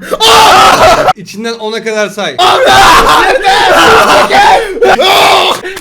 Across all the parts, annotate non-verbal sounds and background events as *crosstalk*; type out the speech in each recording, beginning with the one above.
*laughs* İçinden 10'a kadar say.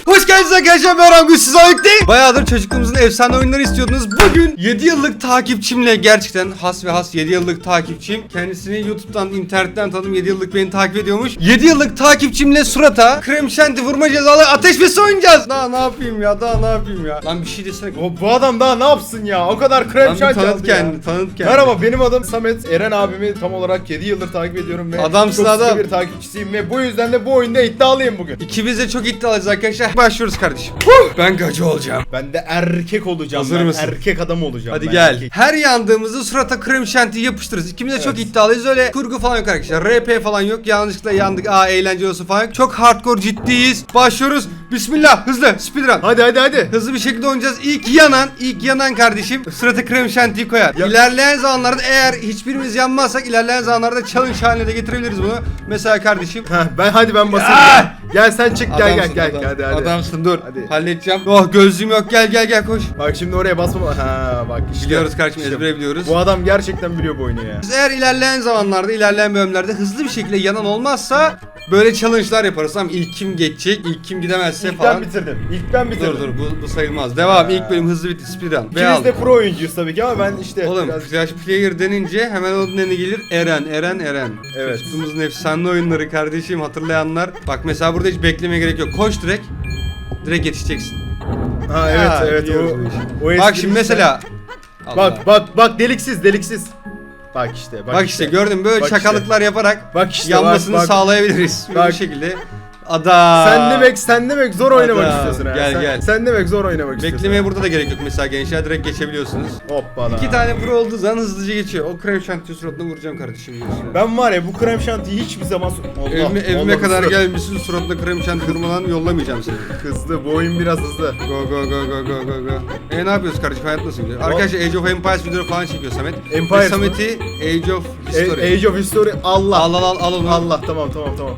Hoş geldiniz arkadaşlar ben Ramgül siz birlikte. Bayağıdır çocukluğumuzun efsane oyunları istiyordunuz. Bugün 7 yıllık takipçimle gerçekten has ve has 7 yıllık takipçim. Kendisini YouTube'dan, internetten tanıdım. 7 yıllık beni takip ediyormuş. 7 yıllık takipçimle surata krem şanti vurma cezalı ateş besi oynayacağız. Daha ne yapayım ya? Daha ne yapayım ya? Lan bir şey desene. O, bu adam daha ne yapsın ya? O kadar krem Lan bir şanti tanıt aldı ya. kendini, tanıt kendini. Merhaba benim adım Samet. Eren abimi tam olarak 7 yıldır takip ediyorum ve Adamsın çok sıkı adam. bir takipçisiyim ve bu yüzden de bu oyunda iddialıyım bugün. İkimiz de çok iddialıyız arkadaşlar. Başlıyoruz kardeşim. ben gacı olacağım. Ben de erkek olacağım. Hazır ben mısın? Erkek adam olacağım. Hadi ben gel. erkek. Her yandığımızda surata krem şanti yapıştırırız. İkimiz de çok Evet. iddialıyız. Öyle kurgu falan yok arkadaşlar. RP falan yok. Yanlışlıkla yandık. Aa eğlence olsun falan yok. Çok hardcore ciddiyiz. Başlıyoruz. Bismillah. Hızlı. Speedrun. Hadi hadi hadi. Hızlı bir şekilde oynayacağız. İlk yanan, ilk yanan kardeşim surata krem şantiyi koyar. Ya- İlerleyen zamanlarda eğer hiçbirimiz yanmazsak ilerleyen zamanlarda challenge haline de getirebiliriz bunu. Mesela kardeşim ben hadi ben basayım. Gel. Gel sen çık gel Adamsın, gel gel adam. hadi hadi. Adamsın dur. Hadi. Halledeceğim. Oh gözlüğüm yok. Gel gel gel koş. Bak şimdi oraya basma. Ha bak işte. Biliyoruz kardeşim İşte ezbere biliyoruz. Bu adam gerçekten biliyor bu oyunu ya. Biz eğer ilerleyen zamanlarda, ilerleyen bölümlerde hızlı bir şekilde yanan olmazsa böyle challenge'lar yaparız. Tamam ilk kim geçecek, ilk kim gidemezse İlk falan. ben bitirdim. İlk ben bitirdim. Dur dur bu, bu sayılmaz. Devam. İlk bölüm hızlı bitti. Speedrun. Ve aldık. de pro oyuncuyuz tabii ki ama ben işte Oğlum biraz... Flash Player denince hemen onun önüne gelir Eren, Eren, Eren. Evet. Çocukluğumuzun efsane oyunları kardeşim hatırlayanlar. Bak mesela burada hiç beklemeye gerek yok. Koş direkt. Direkt yetişeceksin. Ha evet Ha, evet biliyoruz bu o, işi. o Bak espri şimdi işte. mesela. Allah. Bak bak bak deliksiz deliksiz. Bak işte bak, Bak işte gördün böyle Bak işte. çakalıklar yaparak Bak işte yanmasını bak, bak. sağlayabiliriz. Bak. Bir şekilde. Ada. Sen demek sen demek zor oynamak Adam, istiyorsun ha. gel, sen, gel. sen demek zor oynamak istiyorsun. Beklemeye burada da gerek yok mesela gençler direkt geçebiliyorsunuz. Hoppala. İki tane pro olduğu zaman hızlıca geçiyor. O krem şantiyi suratına vuracağım kardeşim. diyorsun. Ben var ya bu krem şantiyi hiçbir zaman Allah, Evime, evime Allah, kadar hızlı. gelmişsin suratına krem şanti kırmadan yollamayacağım seni. Hızlı bu oyun biraz hızlı. Go go go go go go go. E ne yapıyoruz kardeşim hayat nasıl gidiyor? Arkadaşlar Age of Empires video falan çekiyor Samet. Empires Ve? Samet'i Age of History. E, Age of History Allah. al al al al onu. Allah tamam tamam tamam.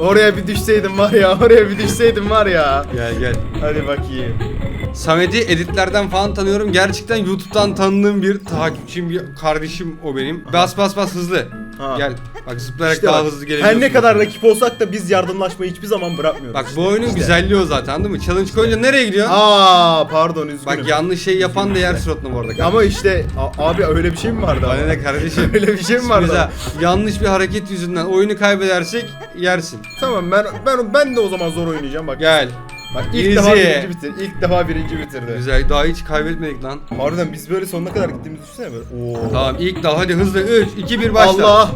Oraya bir düşseydim var ya, oraya bir düşseydim var ya. Gel gel. Hadi bakayım. Samet'i editlerden falan tanıyorum. Gerçekten YouTube'dan tanıdığım bir takipçim, bir kardeşim o benim. Bas bas bas hızlı. Ha. Gel. Bak zıplayarak İşte daha bak, hızlı gelebiliyorsun. Her ne kadar rakip olsak da biz yardımlaşmayı hiçbir zaman bırakmıyoruz. Bak bu oyunun güzelliği o zaten anladın mı? Challenge koyunca nereye gidiyorsun? Aa pardon üzgünüm. Bak yanlış şey yapan da yer suratına bu arada. Ama işte a- abi öyle bir şey mi vardı? Bana ama? ne kardeşim? *laughs* öyle bir şey mi vardı? Mesela yanlış bir hareket yüzünden oyunu kaybedersek yersin. Tamam ben ben ben de o zaman zor oynayacağım bak. Gel. Bak ilk Easy. defa birinci bitir. İlk defa birinci bitirdi. Güzel. Daha hiç kaybetmedik lan. Harbiden biz böyle sonuna kadar gittiğimizi düşünsene böyle. Oo. Tamam ilk daha hadi hızlı 3 2 1 başla. Allah.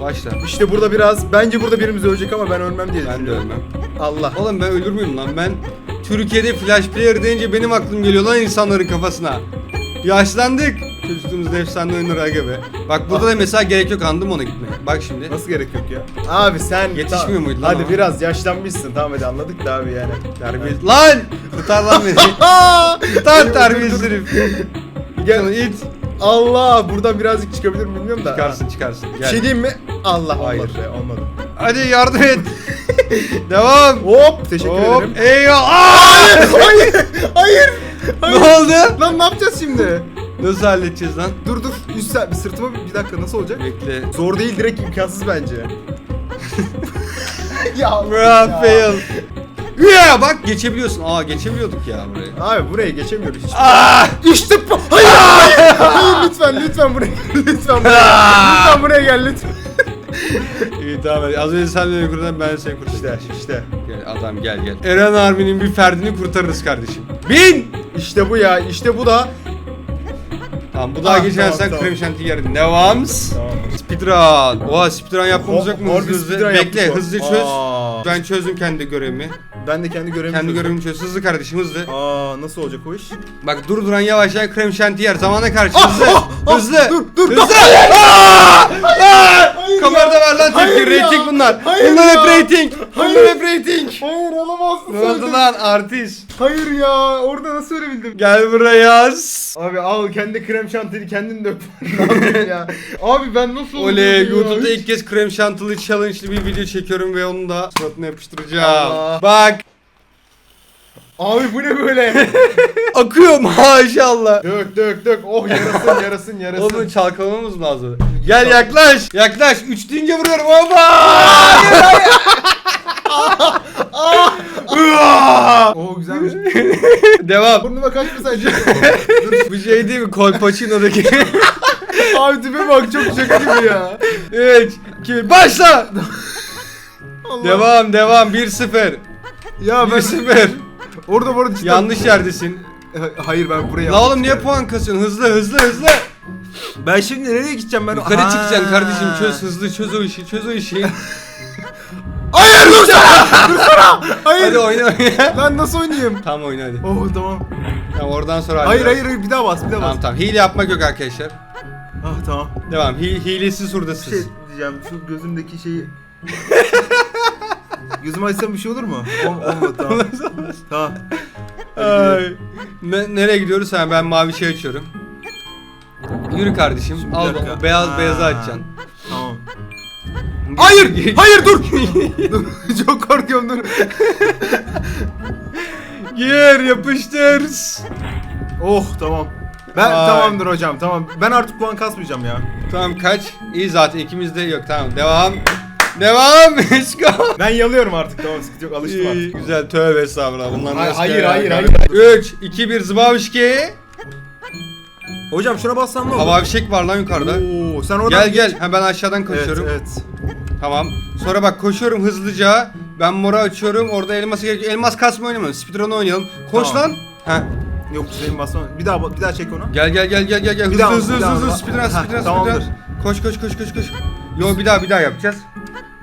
Başla. İşte burada biraz bence burada birimiz ölecek ama ben ölmem diye Ben de düşünüyorum. ölmem. Allah. Oğlum ben ölür müyüm lan? Ben Türkiye'de flash player deyince benim aklım geliyor lan insanların kafasına. Yaşlandık. Çocukluğumuzda efsane oyunları aga be. Bak burada da mesela gerek yok anladım ona gitmeye. Bak şimdi. Nasıl gerek yok ya? Abi sen Yetişmiyor Tamam. muydu lan Hadi o? biraz yaşlanmışsın tamam hadi anladık da abi yani. Terbiye... Lan! Tutar *laughs* lan beni. Aa! Tutar terbiyesiz herif. Gel. İt. Allah buradan birazcık çıkabilir miyim bilmiyorum da. Çıkarsın çıkarsın. Bir Gel. şey diyeyim mi? Allah Hayır. olmadı be olmadı. Hadi yardım et. *laughs* Devam. Hop teşekkür Hop. ederim. Eyvah. Aa! hayır hayır. *laughs* ne hayır. oldu? Lan ne yapacağız şimdi? Nasıl halledeceğiz lan? Dur dur. Üst bir sırtıma bir, bir dakika nasıl olacak? Bekle. Zor değil direkt imkansız bence. *laughs* ya, fail. Ya bak geçebiliyorsun. Aa geçebiliyorduk ya burayı. Abi buraya geçemiyoruz hiç. Aa! İşte bu. Hayır, hayır, hayır lütfen lütfen buraya lütfen buraya. lütfen buraya gel lütfen. *laughs* İyi tamam. Az önce sen beni kurtardın ben seni kurtaracağım. İşte işte. Gel adam gel gel. Eren Armin'in bir ferdini kurtarırız kardeşim. Bin! İşte bu ya. işte bu da. Tamam bu daha Ah, geçersen tamam, tamam. krem şanti yerin. Devams. Tamam. Speedrun. Oha speedrun yapmamız yok mu Harbi hızlı hızlı? speedrun Bekle bu. hızlı çöz. Aa. Ben çözdüm kendi görevimi. Ben de kendi görevimi Kendi çözdüm. görevimi çöz. Hızlı kardeşim hızlı. Aa nasıl olacak o iş? Bak durduran yavaşlayan krem şanti yer. Zamana karşı Ah, hızlı. ah, hızlı. dur, dur, dur. hızlı. Aa! Aa! Hayır Kamerada ya. var lan Hayır tepki. ya. Rating bunlar. Hayır bunlar hep ya. rating. Hayır. Bunlar hep rating. Hayır alamazsın. Ne oldu lan artist? Hayır ya orada nasıl ölebildim? Gel buraya yaz. Abi al kendi krem şantili kendin dök. *laughs* ne yapayım ya? Abi ben nasıl Oley öldürdüm ya? YouTube'da ilk kez krem şantılı challenge'lı bir video çekiyorum ve onu da suratına yapıştıracağım. Allah. Bak. Abi bu ne böyle? *laughs* Akıyor maşallah. dök dök dök. Oh yarasın yarasın yarasın. Oğlum çalkalamamız lazım. Gel yaklaş. Yaklaş. Üç deyince vuruyorum. Oba! *laughs* Oh güzelmiş. Devam. Burnuma kaçma sen. Dur. Bu şey değil mi? Colpacino'daki. *laughs* Abi tipe bak çok şaka gibi ya. 3, 2, başla. Allah. Devam, devam. 1-0. Ya ben 1-0. Orada bu arada cidden- Yanlış yerdesin. E, Hayır ben buraya La oğlum niye puan kasıyorsun? Hızlı, hızlı, hızlı. Ben şimdi nereye gideceğim ben? Yukarı Ha. çıkacaksın kardeşim. Çöz hızlı, çöz o işi, çöz o işi. *laughs* Hayır dursana! dursana! Hayır. hadi oyna oyna. Ben nasıl oynayayım? Tamam oyna hadi. Oh tamam. Tamam oradan sonra Hayır hayır hayır bir daha bas bir daha bas. Tamam tamam. Hile yapmak yok arkadaşlar. Ah tamam. Devam. Hi hilesiz Bir şey diyeceğim şu gözümdeki şeyi *laughs* Gözümü açsam bir şey olur mu? *laughs* Ol, olmadı *laughs* tamam. tamam. Ay. Ne, nereye gidiyoruz? Ha, ben mavi şey açıyorum. Yürü kardeşim. Şimdi bir Al dakika. Beyaz Ha. beyazı açacaksın. Tamam. Hayır! Hayır dur! *laughs* dur! Çok korkuyorum dur. Gir yapıştır. Oh tamam. Ben Vay. tamamdır hocam tamam. Ben artık puan kasmayacağım ya. Tamam kaç? İyi zaten ikimiz de yok. Tamam devam. Devam. Go. Ben yalıyorum artık tamam sıkıntı yok alıştım İyi, artık. güzel tövbe estağfurullah. Bunlar Hayır, nasıl hayır, hayır, hayır. 3, 2, 1 zıbavişki. Hocam şuna bassam ne olur? Hava fişek var lan yukarıda. Oo, sen oradan Gel gel. Ha ben aşağıdan Evet koşuyorum. evet. Tamam. Sonra bak koşuyorum hızlıca. Ben mora açıyorum. Orada elması gerekiyor. Elmas kasma oynamıyorum. Speedrun oynayalım. Koş Tamam. lan. Ha. Yok senin basma. Bir daha bir daha çek onu. Gel gel gel gel gel gel. Hızlı daha, hızlı bir hızlı daha. hızlı. Speedrun speedrun tamamdır. speedrun. Koş koş koş koş koş. Yo bir daha bir daha yapacağız.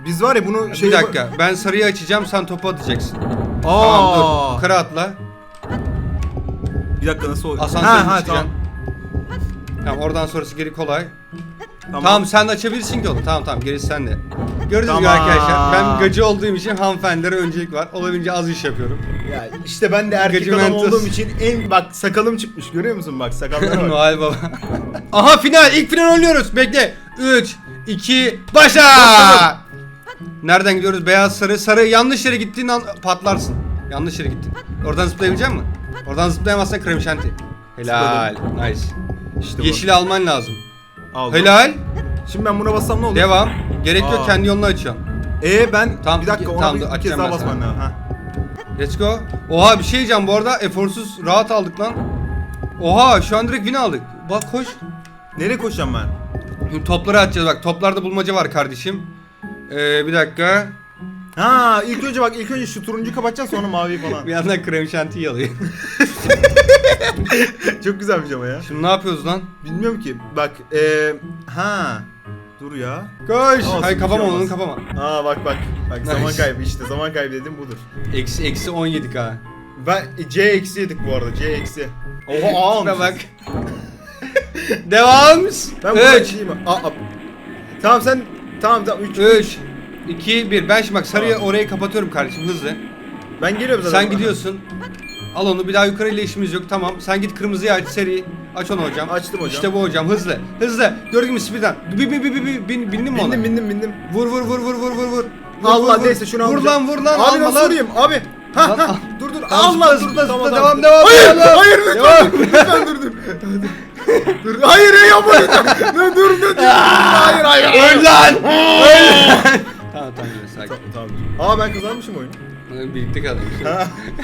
Biz var ya bunu şey bir dakika. Ben sarıyı açacağım. Sen topu atacaksın. Aa. Tamam dur. Yukarı atla. Bir dakika nasıl oluyor? Asansör ha, ha, tamam. Tamam oradan sonrası geri kolay. Tamam. Tamam, sen de açabilirsin ki onu. Tamam tamam gerisi sende. Gördünüz mü Tamam. arkadaşlar? Ben gacı olduğum için hanımefendilere öncelik var. Olabildiğince az iş yapıyorum. Ya işte ben de erkek Gacı adam mentos. olduğum için en bak sakalım çıkmış görüyor musun bak sakallara *laughs* bak. Noel Baba. Aha final. ilk final oynuyoruz. Bekle. 3, 2, başla. Nereden gidiyoruz? Beyaz sarı. Sarı yanlış yere gittiğin an patlarsın. Yanlış yere gittin. Oradan zıplayabilecek misin? Oradan zıplayamazsan krem şanti. Helal. Nice. İşte bu. Yeşili alman lazım. Aldım. Helal. Şimdi ben buna bassam ne olur? Devam. Gerek yok Aa. kendi yolunu açıyorsun. E ben Tamam, bir dakika ona tamam, bir, dur, bir kez açacağım daha ben lazım. Ha. Let's go. Oha bir şey diyeceğim bu arada eforsuz rahat aldık lan. Oha şu an direkt win aldık. Bak koş. Nereye koşacağım ben? Şimdi topları atacağız bak toplarda bulmaca var kardeşim. Ee, bir dakika. Ha ilk önce bak ilk önce şu turuncu kapatacağız sonra mavi *laughs* falan. Bir yandan krem şantiyi alıyor. *laughs* Çok güzelmiş ama ya. Şimdi ne yapıyoruz lan? Bilmiyorum ki. Bak eee ha. Dur ya. Koş. Olsun, Hayır kapama şey onu olmaz. kapama. Aa bak bak. Bak zaman kaybı işte zaman kaybı dedim budur. Eksi eksi 17 k. Ben C eksi yedik bu arada C eksi. Oha A Şuna almışız. bak. *laughs* Devam. Ben burada 3 gideyim. Aa, aa. Tamam sen tamam tamam 3 3 2 1 Ben şimdi bak sarıyı Tamam. orayı kapatıyorum kardeşim hızlı. Ben geliyorum zaten. Sen gidiyorsun. Al onu bir daha yukarıyla işimiz yok tamam. Sen git kırmızıyı aç seri. Aç onu hocam. Açtım hocam. İşte bu hocam hızlı. Hızlı. Gördün mü speed'den? Bi bi bi bi bi bin, bindin mi ona? Bindim bindim bindim. Vur vur vur vur vur vur vur. Allah neyse şunu Vur alacağım. lan vur lan Abi alma nasıl lan. vurayım abi? Ha Lan, ha al. dur dur Tamam, Allah zıpla, dur zıpla, tamam, zıpla, tamam. devam, devam, Hayır devam. hayır lütfen dur dur. *laughs* dur hayır ey yapma lütfen. Dur dur dur. dur. Hayır hayır. Öl lan. Öl. Tamam tamam sakin. Tamam. Aa ben kazanmışım oyunu. Birlikte kaldık.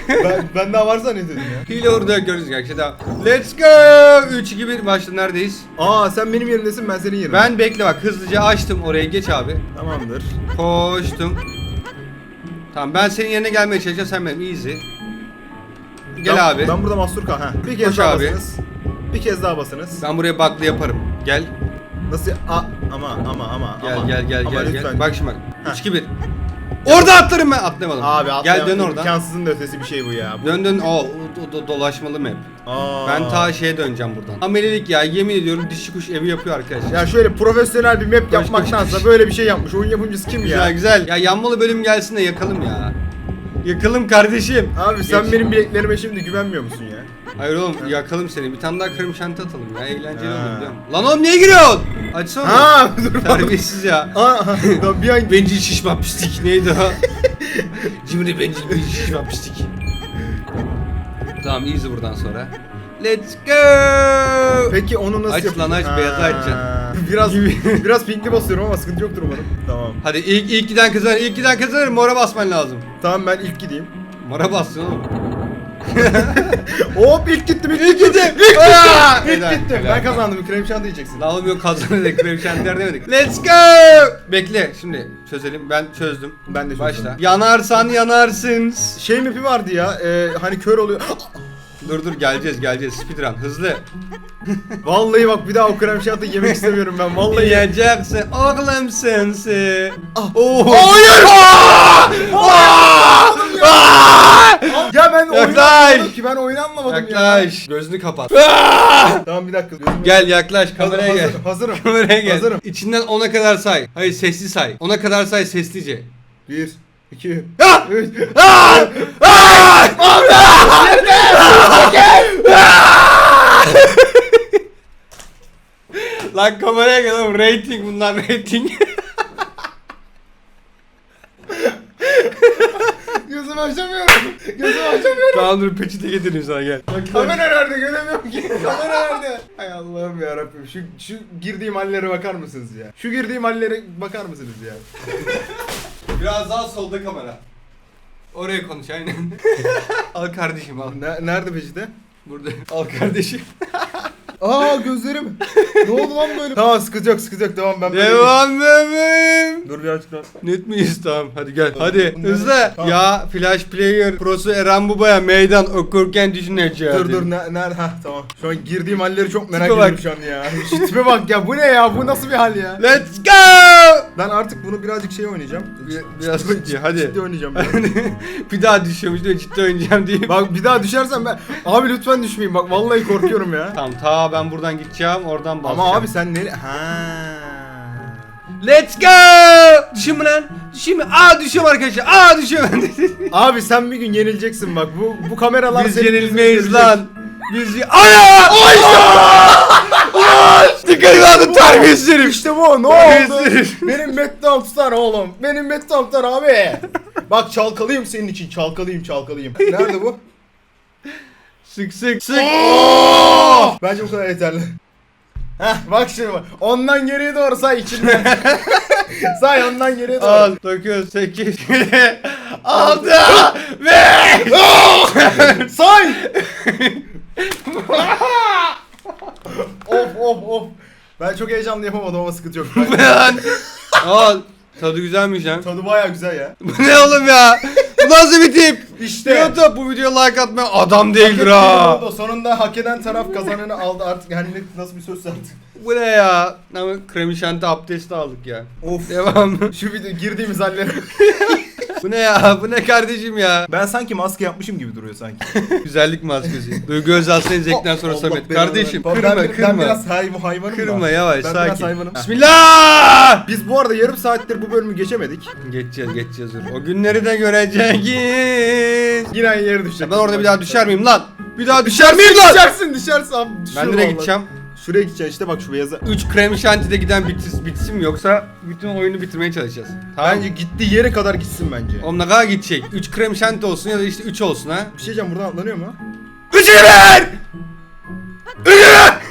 Ben, ben daha var zannediyordum ya. Hile orada görürüz gerçekten. Tamam. Let's go. 3 2 1 başla neredeyiz? Aa sen benim yerimdesin ben senin yerimde. Ben bekle bak hızlıca açtım oraya geç abi. Tamamdır. Koştum. Tamam ben senin yerine gelmeye çalışacağım sen benim easy. Gel Ben- abi. Ben burada mahsur kal. Ha. Bir kez abi. basınız. Bir kez daha basınız. Ben buraya baklı yaparım. Gel. Nasıl? Aa, ama ama ama Gel ama. gel gel ama gel lütfen. gel. Bak şimdi bak. Heh. 3 2 1. Orada atlarım ben. Atlayamadım. Abi Gel atlayan dön oradan. imkansızın da ötesi bir şey bu ya. Bu- Dön dön. Oo, o, o- o dolaşmalı map. Aa. Ben ta şeye döneceğim buradan. Amelilik ya yemin ediyorum dişi kuş evi yapıyor arkadaşlar. Ya şöyle profesyonel bir map yapmaktansa böyle bir şey yapmış. Oyun yapımcısı kim Güzel ya? güzel. Ya yanmalı bölüm gelsin de yakalım ya. Yakalım kardeşim. Abi sen Geç. benim bileklerime şimdi güvenmiyor musun ya? Hayır oğlum yakalım seni. Bir tane daha kırım şanti atalım ya. Eğlenceli Ha. olur biliyorum. Lan oğlum niye giriyorsun? Açsana. Ha dur. Terbiyesiz ya. Aa, lan bir an *laughs* Bencil şişman pislik neydi o? *laughs* Cimri bencil bencil şişman pislik. Tamam easy buradan sonra. Let's go. Peki onu nasıl Aç yapacağım? lan, aç, Ha. beyazı açacaksın. Biraz biraz pinkli basıyorum ama sıkıntı yoktur umarım. Tamam. Hadi ilk ilk giden kazanır. İlk giden kazanır. Mora basman lazım. Tamam ben ilk gideyim. Mora bassın oğlum. *laughs* Hop ilk gittim ilk, İlk gittim. gittim. İlk Aa! gittim. İlk Helal, gittim. helal. Ben kazandım. Krem şanti yiyeceksin. La oğlum yok kazanır krem şantiler demedik. *laughs* Let's go. Bekle şimdi çözelim. Ben çözdüm. Ben de çözdüm. Başla. Yanarsan yanarsın. Şey mipi vardı ya. e, hani kör oluyor. *gasps* Dur dur geleceğiz geleceğiz. Speedrun hızlı. *laughs* Vallahi bak bir daha o krem şanti yemek istemiyorum ben. Vallahi. Yiyeceksin oğlum sensi. Ah. Oo. Hayır! Aa! Aa! Aa! Ya ben oyunu Yaklaş. anlamadım ki. Ben oyunu anlamadım ya. Yaklaş. Gözünü kapat. Tamam bir dakika. gözümü- Gel yaklaş kameraya Hazır- gel. Hazırım. Kameraya gel. Hazırım. İçinden 10'a kadar say. Hayır sesli say. 10'a kadar say seslice. 1 2 Ah! 3 Aa! Aa! Lan kameraya gel oğlum rating bunlar rating. Gözümü açamıyorum. Gözümü açamıyorum. tamam dur peçete getireyim sana gel. Kamera nerede? Göremiyorum ki. *laughs* Kamera nerede? Hay Allah'ım ya Rabbim. Şu şu girdiğim hallere bakar mısınız ya? Şu girdiğim hallere bakar mısınız ya? *laughs* Biraz daha solda kamera. Oraya konuş aynen. *laughs* al kardeşim al. Ne, nerede peçete? Burada. Al kardeşim. Aa gözlerim. ne oldu lan böyle? Tamam sıkıntı yok devam ben böyle- Devam bebeğim. Dur bir açıkla. Net miyiz tamam hadi gel. Hadi Bunları- hızlı. Tamam. Ya Flash Player Pro'su Eren Buba'ya meydan okurken düşüneceğim. Dur dur ne, nerede? Hah tamam. Şu an girdiğim halleri çok merak Tipe ediyorum şu an ya. Şu tipe bak ya bu ne ya? Bu nasıl bir hal ya? Let's go. Ben artık bunu birazcık şey oynayacağım. Bir- biraz ciddi, hadi. Ciddi oynayacağım ben. *laughs* bir daha düşüyormuş diyor ciddi oynayacağım diye. bak bir daha düşersem ben... Abi lütfen düşmeyeyim bak vallahi korkuyorum ya. Tamam ta ben buradan gideceğim oradan basacağım. Ama abi sen ne... Ha. Let's go. Düşün mü lan? Düşün mü? Aa düşüyorum arkadaşlar. Aa düşüyorum. *laughs* Abi sen bir gün yenileceksin bak. Bu bu kameralar Biz yenilmeyiz lan. Biz ye- Aya! Ay Dikkat edin terbiyesiz herif. İşte bu ne oldu? Terbiyesiz. *laughs* Benim mettam tutar oğlum. Benim mettam tutar abi. Bak çalkalayayım senin için. Çalkalayayım çalkalayayım. Nerede bu? Sık sık sık. Bence bu kadar yeterli. Heh bak şimdi bak. Ondan geriye doğru say içinden. *laughs* say ondan geriye doğru. Al 9 8 6 5 Say! *laughs* of of of. Ben çok heyecanlı yapamadım ama sıkıntı yok. Ben- Lan. Al. Tadı güzelmiş lan. Tadı baya güzel ya. Bu ne oğlum ya? Bu nasıl bir tip? İşte. YouTube bu videoya like atmayan adam değildir ha. oldu. Sonunda hak eden taraf kazananı aldı artık. Ne- nasıl bir söz artık. Bu ne ya? Ama kremi şanti abdesti aldık ya. Of. Devam. Şu video girdiğimiz hallere. *laughs* bu ne ya? *laughs* Bu ne kardeşim ya? ben sanki maske yapmışım gibi duruyor sanki. *laughs* Güzellik maskesi. Duygu Özal zevkten sonra *laughs* Allah Samet. belanı Kardeşim versin. kırma ben, ben, kırma. Ben biraz hayvan, hayvanım Kırma da. yavaş Ben biraz sakin. hayvanım. Bismillah. Biz bu arada yarım saattir bu bölümü geçemedik. Geçeceğiz geçeceğiz dur. O günleri de göreceğiz. Yine aynı yere düşecek. Ben orada bir daha düşer miyim lan? Bir daha düşer miyim lan? Düşersin düşersin abi. Ben düşüyorum nereye vallahi. gideceğim? Şuraya gideceksin işte bak şu beyaza. 3 krem şantide giden bitsin, bitsin mi yoksa bütün oyunu bitirmeye çalışacağız. Tamam. Bence gittiği yere kadar gitsin bence. Oğlum ne kadar gidecek? 3 krem şanti olsun ya da işte 3 olsun ha. Bir şey diyeceğim buradan atlanıyor mu? 3'ü ver! 3'ü ver!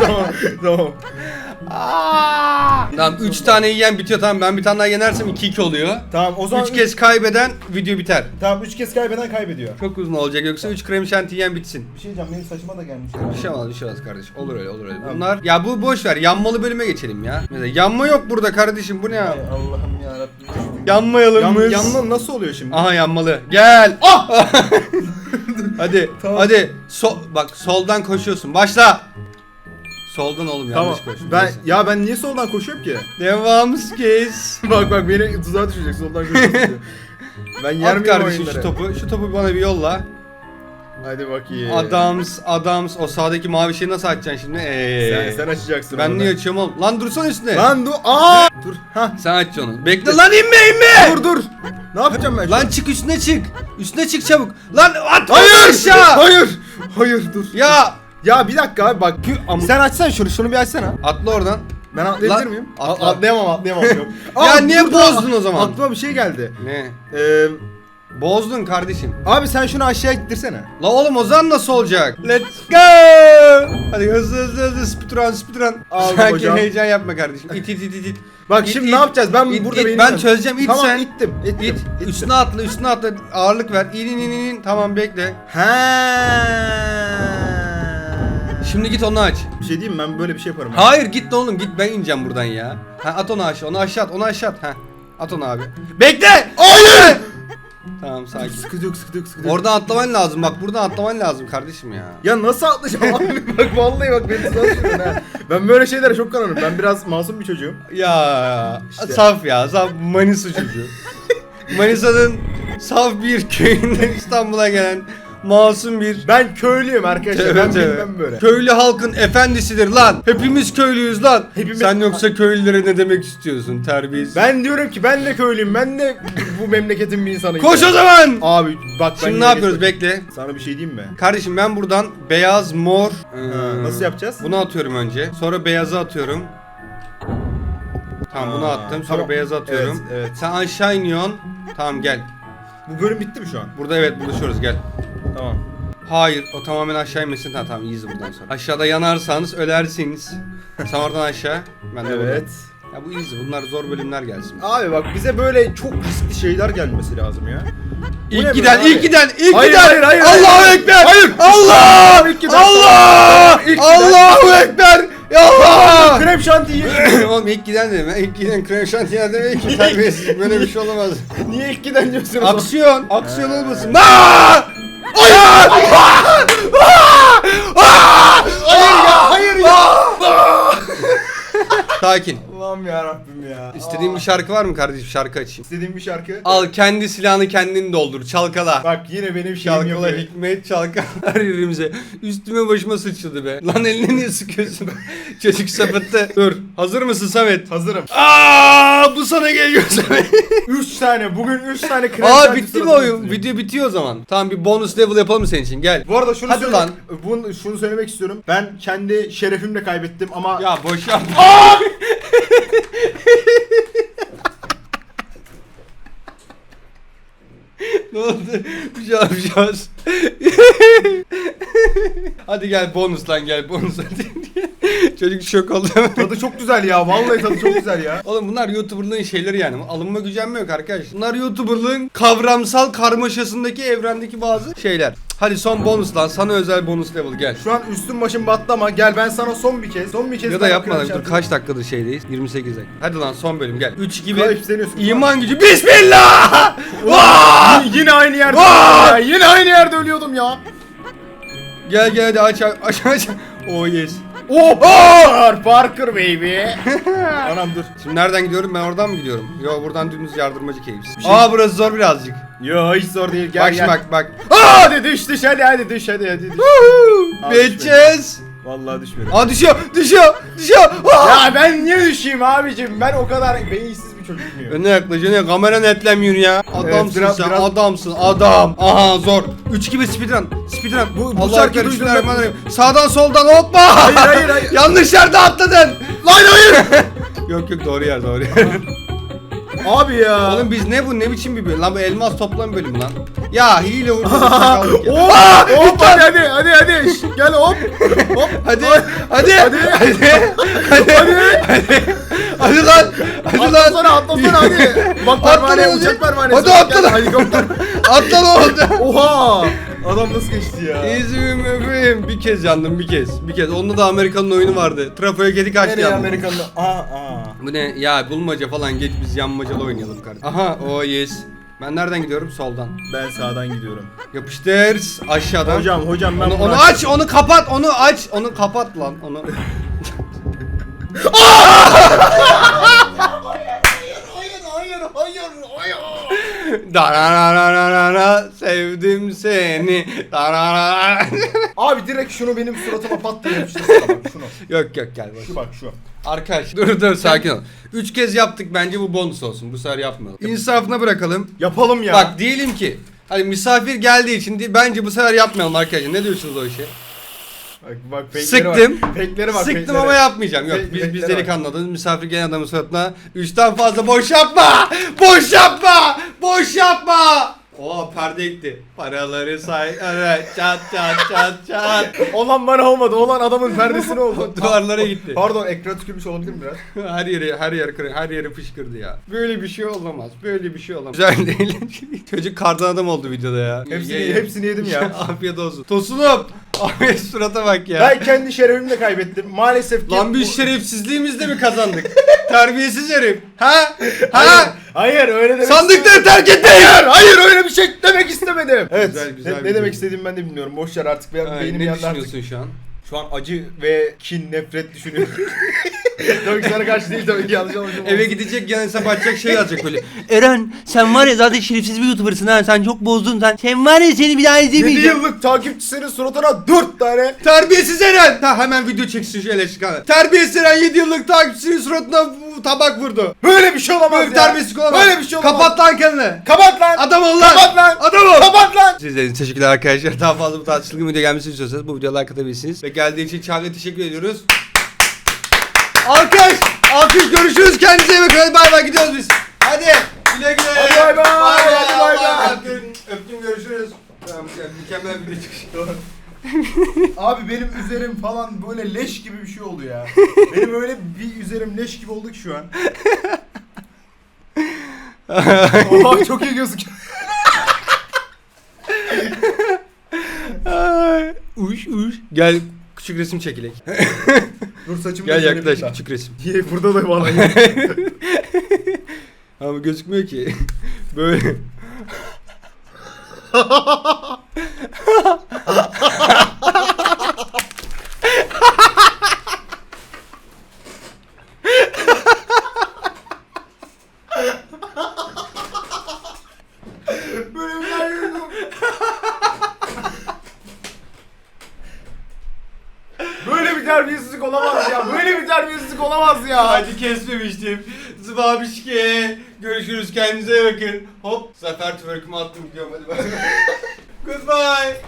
tamam tamam. Tamam 3 tane yiyen bitiyor tamam ben bir tane daha yenersem 2-2 oluyor. Tamam o zaman 3 kez kaybeden video biter. Tamam 3 kez kaybeden kaybediyor. Çok uzun olacak yoksa 3 krem şanti yiyen bitsin. Bir şey diyeceğim benim saçıma da gelmiş. Bir şey olmaz bir şey olmaz kardeş. Olur öyle olur öyle. Tamam. Bunlar ya bu boş ver. Yanmalı bölüme geçelim ya. Mesela yanma yok burada kardeşim bu ne ya? Ay Allah'ım ya Rabbim. Yanmayalım Yan, mız. yanma nasıl oluyor şimdi? Aha yanmalı. Gel. Ah! *laughs* hadi. Tamam. Hadi. So bak soldan koşuyorsun. Başla. Soldan oğlum Tamam. yanlış koş. Ben Neyse. ya ben niye soldan koşuyorum ki? Devam kes. *laughs* bak bak beni tuzağa düşecek soldan *laughs* koşuyorsun diyor. Ben yer At miyim kardeşim oyunları? şu topu. Şu topu bana bir yolla. Hadi bakayım. Adams, Adams. O sağdaki mavi şeyi nasıl açacaksın şimdi? Ee. Sen, sen açacaksın ben onu. niye açıyorum oğlum? Lan dursana üstüne. Lan dur. Aa! Dur. Ha. Sen aç onu. Bekle lan inme inme. Dur dur. Ne yapacağım ben? şu Lan an? çık üstüne çık. Üstüne çık çabuk. Lan at Hayır. aşağı. Hayır. Hayır dur. Ya. Ya bir dakika abi bak. am- Sen açsana şunu. Şunu bir açsana. Atla oradan. Ben atlayabilir Lan, miyim? atla. A- atlayamam atlayamam. Yok. *laughs* Ya niye dur, bozdun o zaman? Aklıma bir şey geldi. Ne? Ee, Bozdun kardeşim. Abi sen şunu aşağı ittirsene. La oğlum Ozan nasıl olacak? Let's go! Hadi hızlı hızlı hızlı speedrun speedrun. Abi Sanki hocam. heyecan yapma kardeşim. İt it it it it. Bak İt, şimdi it. ne yapacağız? Ben İt, burada it. Ben çözeceğim. İt tamam, sen. ittim. ittim. İt. ittim. Üstüne atla üstüne atla. Ağırlık ver. İn in in in. in. Tamam bekle. He. Şimdi git onu aç. Bir şey diyeyim mi? ben böyle bir şey yaparım. Hayır git de oğlum git ben ineceğim buradan ya. Ha at onu aşağı. Onu aşağı at. Onu aşağı at. Ha. At onu abi. Bekle! Hayır! Tamam sakin. Sıkıntı yok, sıkıntı yok, sıkıntı yok. Oradan atlaman lazım bak buradan atlaman lazım kardeşim ya. Ya nasıl atlayacağım *laughs* abi? bak vallahi bak beni ha. Ben böyle şeylere çok kanarım. Ben biraz masum bir çocuğum. Ya İşte. saf ya saf Manisa çocuğu. *laughs* Manisa'nın saf bir köyünden İstanbul'a gelen masum bir Ben köylüyüm arkadaşlar. Evet, ben evet. bilmem böyle. Köylü halkın efendisidir lan. Hepimiz köylüyüz lan. Hepimiz- Sen yoksa köylülere ne demek istiyorsun terbiyesiz? Ben diyorum ki ben de köylüyüm. Ben de bu memleketin bir insanıyım. Koş o zaman. Abi bak ben Şimdi ne yapıyoruz bekle. Sana bir şey diyeyim mi? Kardeşim ben buradan beyaz, mor... Iı, nasıl yapacağız? Bunu atıyorum önce. Sonra beyazı atıyorum. Tamam bunu Aa, attım. Sonra tamam. beyazı atıyorum. Evet, evet. Sen aşağı iniyorsun. Tamam gel. Bu bölüm bitti mi şu an? Burada evet buluşuyoruz gel. Tamam. Hayır o tamamen aşağı inmesin. Ha, tamam iyiyiz buradan sonra. Aşağıda yanarsanız ölersiniz. Sen oradan aşağı. Ben de Evet. buradan. Ya bu easy. Bunlar zor bölümler gelsin. Abi bak bize böyle çok riskli şeyler gelmesi lazım ya. Bu İlk giden, abi? ilk giden, ilk Hayır, giden. hayır, hayır, Allahu hayır. ekber. Hayır. Allah! İlk giden. Allah! İlk giden. Allahu ekber. Ya Allah! Krem şantiyi. *clears throat* Oğlum ilk giden dedim. ya. İlk giden krem şantiyer demek ki terbiyesiz. Böyle bir şey olamaz. Niye ilk giden diyorsun? Aksiyon. Aksiyon olmasın. Aa! Hayır! Hayır. Ya, hayır ya. Sakin. Allah'ım ya Rabbim ya. İstediğin bir şarkı var mı kardeşim? Şarkı açayım. İstediğin bir şarkı. Al kendi silahını kendin doldur. Çalkala. Bak yine benim şeyim Çalkala yapıyor. hikmet çalkala *laughs* her yerimize. Üstüme başıma sıçradı be. Lan eline niye sıkıyorsun? *laughs* Çocuk sapıttı. Dur. Hazır mısın Samet? Hazırım. Aa, bu sana geliyor Samet. *laughs* 3 tane bugün 3 tane krem Aa bitti mi oyun? Video bitiyor o zaman. Tamam bir bonus level yapalım senin için. Gel. Bu arada şunu Hadi söylemek, lan. Bunu, şunu söylemek istiyorum. Ben kendi şerefimle kaybettim ama Ya boş yap. Ne oldu? Bir şey bir şey. Hadi gel bonus lan gel bonus hadi. *laughs* Çocuk şok oldu. tadı çok güzel ya. Vallahi tadı çok güzel ya. Oğlum bunlar YouTuber'lığın şeyleri yani. Alınma gücenme yok arkadaş. Bunlar YouTuber'lığın kavramsal karmaşasındaki evrendeki bazı şeyler. Hadi son bonus lan. Sana özel bonus level gel. Şu an üstüm başım battı ama gel ben sana son bir kez, son bir kez Ya da daha yapma lan. Dur kaç dakikadır şeydeyiz? 28 dakika. Hadi lan son bölüm gel. 3 2 Kayıp 1. seniyorsun. İman gücü. Bismillah! *laughs* Vaa! Y- Yine aynı yerde ya. Yine aynı yerde ölüyordum ya. Gel gel hadi aç aç aç. aç. Oh yes. Oh! Parker, Parker baby. *laughs* Anam dur. Şimdi nereden gidiyorum? Ben oradan mı gidiyorum? Yo buradan dümdüz yardırmacı keyifsiz. Şey- Aa burası zor birazcık. Yo hiç zor değil. Gel bak gel. şimdi bak bak. Aa, hadi düş düş hadi hadi düş hadi hadi düş. Bitches. Vallahi düşmedim. Aa düşüyor, düşüyor, düşüyor. Aa! Ya ben niye düşeyim abicim? Ben o kadar beyinsiz bir muyum? Önüne yaklaşıyor. Kamera netlemiyorsun ya. Adamsın biraz- sen. biraz- Adamsın. Adam. Aha zor. 3 gibi speedrun. Speedrun. Bu- bu Allah ekber, duydum Bismillahirrahmanirrahim. Sağdan soldan hoppa. Hayır, hayır, hayır. *laughs* Yanlış yerde atladın. Lan hayır. *laughs* yok yok doğru yer doğru yer. Abi ya. Oğlum biz ne bu ne biçim bir bölüm? Lan bu elmas toplam bölüm lan. Ya hile vurdu. ya. Hop, hadi hadi hadi hadi. Şş, Gel hop. *laughs* Hop. Hadi hadi hadi Hadi. hadi hadi hadi lan hadi lan Atlasana atlasana hadi. *laughs* Bak pervane Atla, uçak pervanesi. Hadi Gel, atla lan. Helikopter. *laughs* atla ne oldu? Oha. Adam nasıl geçti ya? İzim öpeyim. Bir kez yandım bir kez. Bir kez. Onda da Amerikan'ın oyunu vardı. Trafoya kedi kaçtı Nereye yandım. Amerikanlı? Aa aa. Bu ne? Ya bulmaca falan geç biz yanmacalı oynayalım kardeşim. Aha o yes. Ben nereden gidiyorum? Soldan. Ben sağdan gidiyorum. Yapıştır aşağıdan. Hocam hocam ben onu, bunu onu aç, onu kapat, onu aç, onu kapat lan, onu. *laughs* Hayır hayır hayır hayır. *laughs* Dararararara sevdim seni. Dararara. *laughs* Abi direkt şunu benim suratıma pat diye yapıştırsana bak şunu. yok yok gel bak. Şu bak şu. Arkadaş dur dur sakin ol. Üç kez yaptık bence bu bonus olsun. Bu sefer yapmayalım. İnsafına bırakalım. Yapalım ya. Bak diyelim ki hani misafir geldiği için değil, bence bu sefer yapmayalım arkadaşlar. Ne diyorsunuz o işe? Bak bak fake'leri Sıktım. Bak. Bak. Sıktım fake'leri. ama yapmayacağım. Yok Fake- biz biz fake'lere delikanlı adamız. Misafir gelen adamın suratına üçten fazla boş yapma. Boş yapma. Boş yapma. Oha perde gitti. Paraları say. Evet çat çat çat çat. Olan bana olmadı. Olan adamın perdesine oldu. *laughs* Duvarlara gitti. Pardon ekran tükürmüş olabilir mi biraz? her yeri her yer kırı- her yeri fışkırdı ya. Böyle bir şey olamaz. Böyle bir şey olamaz. Güzel değil. *laughs* Çocuk kardan adam oldu videoda ya. Hepsini, Ye- ye. hepsini yedim ya. *laughs* Afiyet olsun. Tosunum. Ahmet *laughs* surata bak ya. Ben kendi şerefimi de kaybettim. Maalesef ki... Lan bu- şerefsizliğimizle mi *laughs* kazandık? Terbiyesiz herif. Ha? Ha? hayır öyle demek Sandıkları terk etmeyin. Hayır, hayır öyle bir şey demek istemedim. Evet. Güzel, güzel ne, bir ne demek istediğimi ben de bilmiyorum. Boş ver artık. Ben, Ay, beynim ne yandı artık. düşünüyorsun şu an? Şu an acı ve kin, nefret düşünüyorum. *laughs* *laughs* tabii ki sana karşı değil tabii ki yanlış anlaşılma. Eve gidecek yani sabah açacak şey yazacak böyle. Eren sen var ya zaten şerefsiz bir youtubersın ha sen çok bozdun sen. Sen var ya seni bir daha 7 izlemeyeceğim. yıllık takipçisinin suratına 4 tane Terbiyesiz Eren. Ha, hemen video çeksin şu eleştirkanı. Terbiyesiz Eren 7 yıllık takipçisinin suratına tabak vurdu. Böyle bir şey olamaz Böyle ya. terbiyesizlik olamaz. Böyle bir şey olamaz. Kapat lan kendini. Kapat lan. Adam ol lan. Kapat lan. Adam ol. Kapat lan. Sizlerin teşekkürler arkadaşlar. Daha fazla bu çılgın video gelmesini istiyorsanız bu videoya like atabilirsiniz. Ve geldiği için Çağla'ya teşekkür ediyoruz. Alkış. Alkış görüşürüz. Kendinize iyi bakın. Hadi bay bay gidiyoruz biz. Hadi. Güle güle. Hadi bay bay. Hadi bay bay. Öptüm, öptüm görüşürüz. Tamam, mükemmel bir çıkış. Abi benim üzerim falan böyle leş gibi bir şey oldu ya. *laughs* benim öyle bir üzerim leş gibi oldu ki şu an. *laughs* Oha çok iyi gözüküyor. Uş uş. Gel küçük resim çekilek. *laughs* Dur saçımı Gel yaklaş küçük resim. Ye burada da bana. *laughs* Ama gözükmüyor ki. *laughs* Böyle *laughs* bir daha yürüdüm. Böyle bir terbiyesizlik olamaz ya. Böyle bir terbiyesizlik olamaz ya. Hadi kesmemiştim. Zıbabişke. Görüşürüz kendinize bakın. Hop. Zafer twerk'ümü attım gidiyorum hadi bak. *laughs* Goodbye.